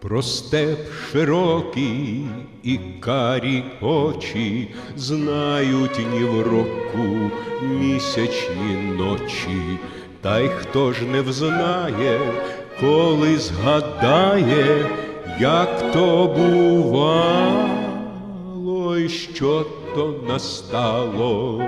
Про степ широкий і карі очі знають ні в року місячні ночі, та й хто ж не взнає, коли згадає, як то бувало, і що то настало.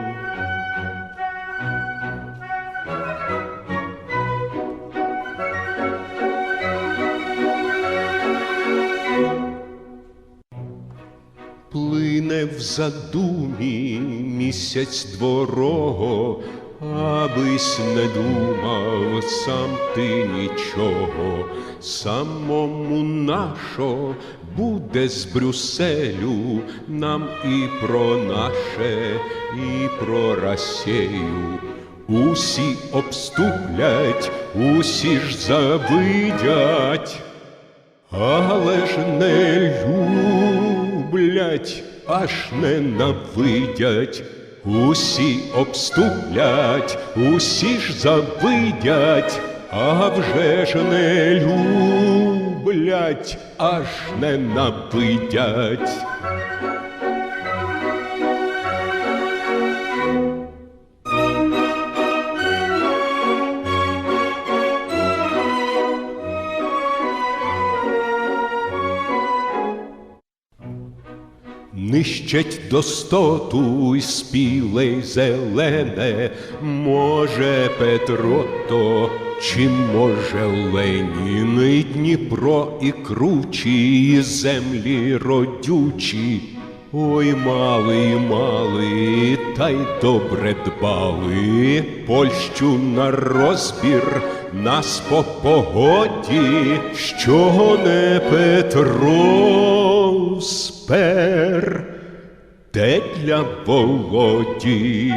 Плине в задумі місяць дворого, абись не думав сам ти нічого, самому нашо буде з Брюсселю нам і про наше, і про Росію. Усі обступлять, усі ж завидять. Але ж не люблять, аж ненавидять, усі обступлять, усі ж завидять, а вже ж не люблять, аж ненавидять. Нищать достоту й спіле зелене, може Петро то, чи може Ленін, Дніпро і кручі, і землі родючі. Ой, малий, малий, та й добре дбали, Польщу на розбір, нас по погоді, що не Петро спер, те для Володі.